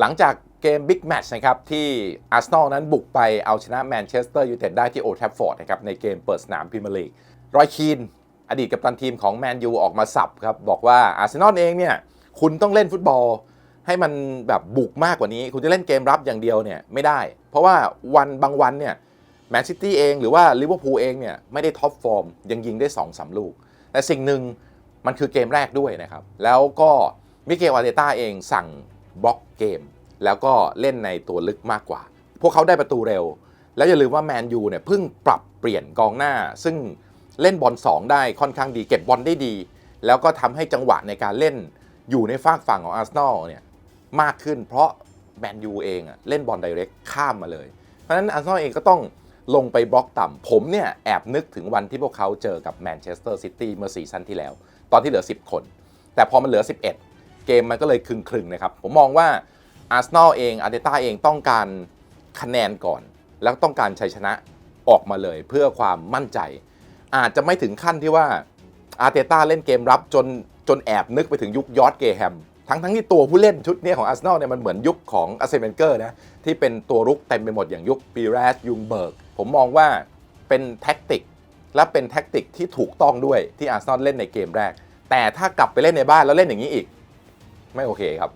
หลังจากเกมบิ๊กแมตช์นะครับที่อาร์เซนอลนั้นบุกไปเอาชนะแมนเชสเตอร์ยูไนเต็ดได้ที่โอ l d แท f ฟอร์ดนะครับในเกมเปิดสนามพรีเมียร์ลีกรอยคีนอดีตกัปตันทีมของแมนยูออกมาสับครับบอกว่าอาร์เซนอลเองเนี่ยคุณต้องเล่นฟุตบอลให้มันแบบบุกมากกว่านี้ คุณจะเล่นเกมรับอย่างเดียวเนี่ยไม่ได้ เพราะว่าวันบางวันเนี่ยแมนซิตี้เองหรือว่าลิเวอร์พูลเองเนี่ยไม่ได้ท็อปฟอร์มยังยิงได้2อสลูก แต่สิ่งหนึ่งมันคือเกมแรกด้วยนะครับ แล้วก็มิเกลอาร์เตต้าเองสั่ง บล็อกเกม แล้วก็เล่นในตัวลึกมากกว่า พวกเขาได้ประตูเร็ว แล้วอย่าลืมว่าแมนยูเนี่ยเพิ่งปรับเปลี่ยนกองหน้า ซึ่งเล่นบอล2 ได้ค่อนข้างดีเก็บบอลได้ดี แล้วก็ทำให้จังหวะในการเล่นอยู่ในฝากฝั่งของอาร์เซนอลเนี่ยมากขึ้น เพราะแมนยูเองอะเล่นบอลไดเรกข้ามมาเลย เพราะฉะนั้นอาร์เซนอลเองก็ต้องลงไปบล็อกต่ำ ผมเนี่ยแอบนึกถึงวันที่พวกเขาเจอกับแมนเชสเตอร์ซิตี้เมื่อซีซั่นที่แล้ว ตอนที่เหลือ 10 คน แต่พอมันเหลือ 11 เกมมันก็เลยคลึงๆนะครับ ผมมองว่าอาร์เซนอลเองอาร์เตต้าเองต้องการคะแนนก่อน แล้วต้องการชัยชนะออกมาเลยเพื่อความมั่นใจ อาจจะไม่ถึงขั้นที่ว่าอาร์เตต้าเล่นเกมรับจนจนแอบนึกไปถึงยุคยอร์ดเกแฮมทั้งทั้งที่ตัวผู้เล่นชุดนี้ของอาร์เซนอลเนี่ยมันเหมือนยุคของอาร์เซนเวนเกอร์นะที่เป็นตัวรุกเต็มไปหมดอย่างยุคปีแรสยุงเบิร์กผมมองว่าเป็นแท็กติกและเป็นแท็กติกที่ถูกต้องด้วยที่อาร์เซนอลเล่นในเกมแรก แต่ถ้ากลับไปเล่นในบ้านแล้วเล่นอย่างนี้อีก ไม่โอเคครับ